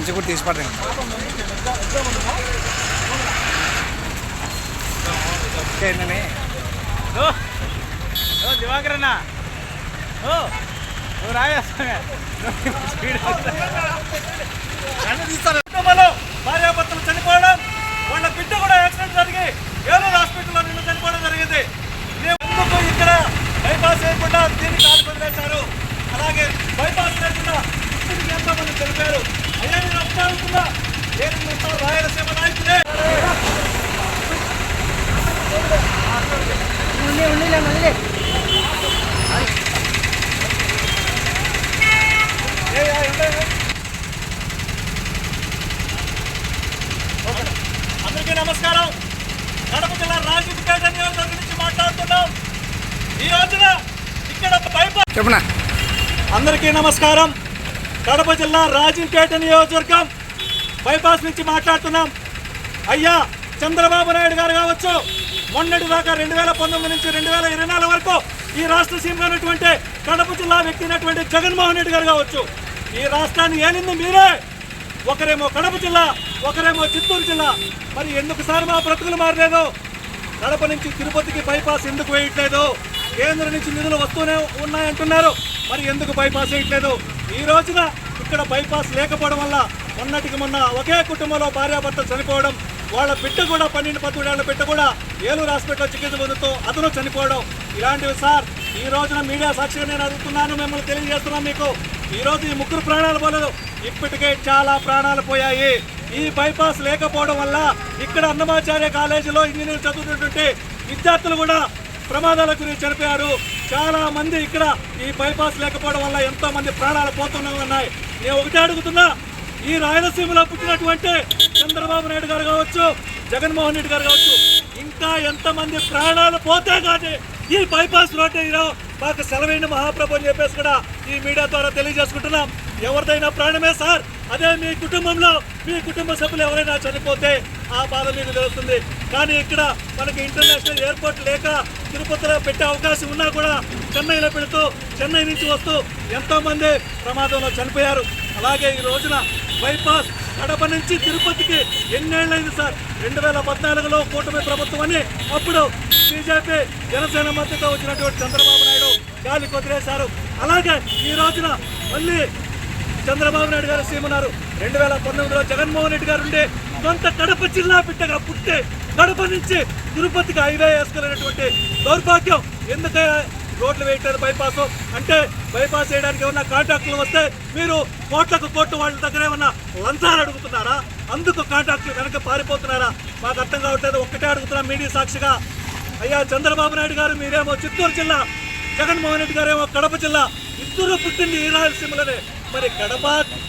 మంచిగా మంచి కూడా తీసి పడండి ఏంటని? ఓ ఓ ఓ ఓ భార్యాభర్తలు చనిపోవడం వాళ్ళ బిడ్డ కూడా యాక్సిడెంట్ జరిగి ఏలూరు హాస్పిటల్లో నిన్న చనిపోవడం జరిగింది. ఇది ఎందుకు ఇక్కడ బైపాస్ లేకుండా దీన్ని కాలు అలాగే బైపాస్ లేకుండా ఇప్పటికి ఎంతో మంది అయ్యా నేను రాయలసీమ నాయకులే. అందరికీ నమస్కారం. కడప జిల్లా రాజుపేట నియోజకవర్గం నుంచి మాట్లాడుతున్నాం. ఈ రోజున ఇక్కడ చెప్పునా? అందరికీ నమస్కారం. కడప జిల్లా రాజంపేట నియోజకవర్గం బైపాస్ నుంచి మాట్లాడుతున్నాం. అయ్యా చంద్రబాబు నాయుడు గారు కావచ్చు మొన్నటి దాకా రెండు వేల పంతొమ్మిది నుంచి రెండు వేల ఇరవై నాలుగు వరకు ఈ రాష్ట్ర సీఎంగా ఉన్నటువంటి కడప జిల్లా వ్యక్తి అయినటువంటి జగన్మోహన్ రెడ్డి గారు కావచ్చు ఈ రాష్ట్రాన్ని ఏలింది మీరే? ఒకరేమో కడప జిల్లా ఒకరేమో చిత్తూరు జిల్లా. మరి ఎందుకు సార్ మా బ్రతుకులు మారలేదు? కడప నుంచి తిరుపతికి బైపాస్ ఎందుకు వేయట్లేదు? కేంద్రం నుంచి నిధులు వస్తూనే ఉన్నాయంటున్నారు. మరి ఎందుకు బైపాస్ వేయట్లేదు? ఈ రోజున ఇక్కడ బైపాస్ లేకపోవడం వల్ల మొన్నటికి మొన్న ఒకే కుటుంబంలో భార్యాభర్త చనిపోవడం వాళ్ళ బిడ్డ కూడా పన్నెండు పదమూడేళ్ళ బిడ్డ కూడా ఏలూరు హాస్పిటల్లో చికిత్స పొందుతూ అతను చనిపోవడం. ఇలాంటివి సార్ ఈ రోజున మీడియా సాక్షిగా నేను అడుగుతున్నాను మిమ్మల్ని తెలియజేస్తున్నాను మీకు. ఈ రోజు ఈ ముగ్గురు ప్రాణాలు పోలేదు. ఇప్పటికే చాలా ప్రాణాలు పోయాయి. ఈ బైపాస్ లేకపోవడం వల్ల ఇక్కడ అన్నమాచార్య కాలేజీలో ఇంజనీర్ చదువుతున్నటువంటి విద్యార్థులు కూడా ప్రమాదాల గురించి చనిపోయారు. చాలా మంది ఇక్కడ ఈ బైపాస్ లేకపోవడం వల్ల ఎంతో మంది ప్రాణాలు పోతూనే ఉన్నాయి. నేను ఒకటే అడుగుతున్నా ఈ రాయలసీమలో పుట్టినటువంటి చంద్రబాబు నాయుడు గారు కావచ్చు జగన్మోహన్ రెడ్డి గారు కావచ్చు ఇంకా ఎంతమంది ప్రాణాలు పోతే కానీ ఈ బైపాస్ రోడ్డు ఈరోజు మాకు సెలవైన మహాప్రభు అని చెప్పేసి కూడా ఈ మీడియా ద్వారా తెలియజేసుకుంటున్నాం. ఎవరిదైనా ప్రాణమే సార్. అదే మీ కుటుంబంలో మీ కుటుంబ సభ్యులు ఎవరైనా చనిపోతే ఆ బాధ మీకు తెలుస్తుంది. కానీ ఇక్కడ మనకి ఇంటర్నేషనల్ ఎయిర్పోర్ట్ లేక తిరుపతిలో పెట్టే అవకాశం ఉన్నా కూడా చెన్నైలో పెడుతూ చెన్నై నుంచి వస్తూ ఎంతోమంది ప్రమాదంలో చనిపోయారు. అలాగే ఈ రోజున బైపాస్ కడప నుంచి తిరుపతికి ఎన్నేళ్ళైంది సార్? రెండు వేల పద్నాలుగులో కూటమి ప్రభుత్వం అని అప్పుడు బీజేపీ జనసేన మద్దతు వచ్చినటువంటి చంద్రబాబు నాయుడు గాలి కొదిలేశారు అలాగే ఈ రోజున మళ్ళీ చంద్రబాబు నాయుడు గారు సీమన్నారు రెండు వేల పంతొమ్మిదిలో జగన్మోహన్ రెడ్డి గారు ఉండే సొంత కడప జిల్లా బిడ్డగా పుట్టే కడప నుంచి తిరుపతికి హైవే వేసుకునేటువంటి దౌర్భాగ్యం ఎందుకే రోడ్లు వేయట్లేదు బైపాస్ అంటే బైపాస్ చేయడానికి ఏమన్నా కాంట్రాక్టులు వస్తే మీరు కోట్లకు కోట్లు వాళ్ళ దగ్గర ఏమన్నా లంచాలు అడుగుతున్నారా? అందుకు కాంట్రాక్టులు వెనక పారిపోతున్నారా? మాకు అర్థం కావట్లేదు. ఒక్కటే అడుగుతున్నా మీడియా సాక్షిగా. అయ్యా చంద్రబాబు నాయుడు గారు మీరేమో చిత్తూరు జిల్లా జగన్మోహన్ రెడ్డి గారేమో కడప జిల్లా ఇద్దరు పుట్టింది ఈ రాయలసీమలోనే. మరి కడప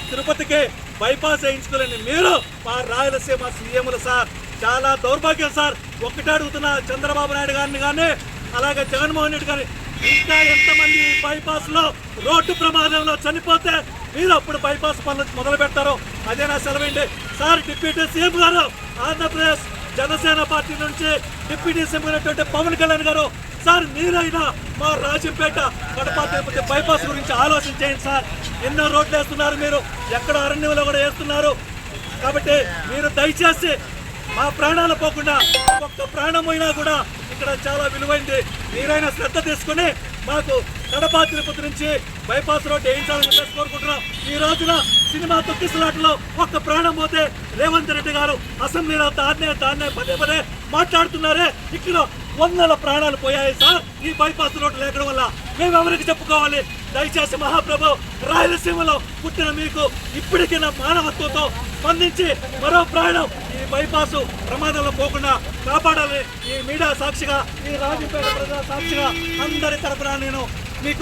తిరుపతికి బైపాస్ వేయించుకోలేని మీరు మా రాయలసీమ సీఎంలు సార్. చాలా దౌర్భాగ్యం సార్. ఒకటి అడుగుతున్న చంద్రబాబు నాయుడు గారిని కానీ అలాగే జగన్మోహన్ రెడ్డి గారిని. ఇంకా ఎంతమంది బైపాస్లో బైపాస్లో రోడ్డు ప్రమాదంలో చనిపోతే మీరు అప్పుడు బైపాస్ పనులు మొదలు పెడతారు. అదే నా సెలవండి సార్ డిప్యూటీ సీఎం గారు ఆంధ్రప్రదేశ్ జనసేన పార్టీ నుంచి డిప్యూటీ సీఎం అయినటువంటి పవన్ కళ్యాణ్ గారు సార్ మీరైనా మా రాజంపేట కడప తిరుపతి బైపాస్ గురించి ఆలోచన చేయండి సార్. ఎన్నో రోడ్లు వేస్తున్నారు మీరు. ఎక్కడ అరణ్యంలో కూడా వేస్తున్నారు. కాబట్టి మీరు దయచేసి మా ప్రాణాలు పోకుండా ఒక్క ప్రాణం అయినా కూడా ఇక్కడ చాలా విలువైంది. మీరైనా శ్రద్ధ తీసుకుని మాకు కడప తిరుపతి నుంచి బైపాస్ రోడ్ వేయించాలని చెప్పేసి కోరుకుంటున్నాం. ఈ రోజున సినిమా తొక్కిసలాటలో ఒక్క ప్రాణం పోతే రేవంత్ రెడ్డి గారు అసెంబ్లీలో దాన్నే దాన్నే పదే పదే మాట్లాడుతున్నారే? ఇక్కడ వందల ప్రాణాలు పోయాయి సార్. ఈ బైపాస్ రోడ్డు లేకడం వల్ల మేము ఎవరికి చెప్పుకోవాలి? దయచేసి మహాప్రభు రాయలసీమలో పుట్టిన మీకు ఇప్పటికైనా మానవత్వంతో స్పందించి మరో ప్రాణం ఈ బైపాస్ ప్రమాదంలో పోకుండా కాపాడాలి. ఈ మీడియా సాక్షిగా ఈ రాజంపేట ప్రజల సాక్షిగా అందరి తరఫున నేను